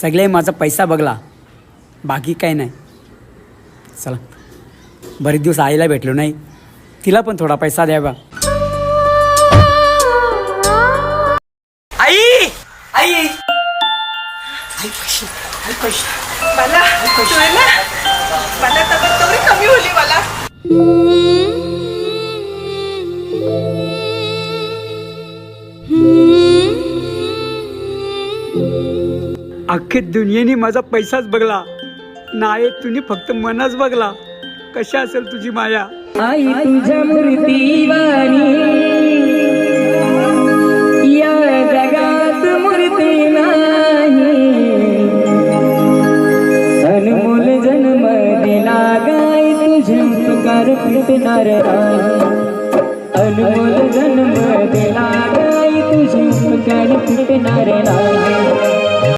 सगळे माझा पैसा बघला. बाकी काय नाही. चला. बरेच दिवस आईला भेटलो नाही. तिला पण थोडा पैसा द्यावा आई! आई आई. पैसे आई पैसे. मला तुला ना मला तब्येत तेवढी कमी होली मला. अख्खी दुनियेने माझा पैसाच बघला. नाही तुने फक्त मनाच बघला. कशा असेल तुझी माया? आई तुझ्या मूर्तीवाणी या जगात मूर्ती नाही. अनमोल जन्म दिला गाय तुझे उपकार फिटणार अनमोल जन्म दिला गाय तुझे उपकार फिटणार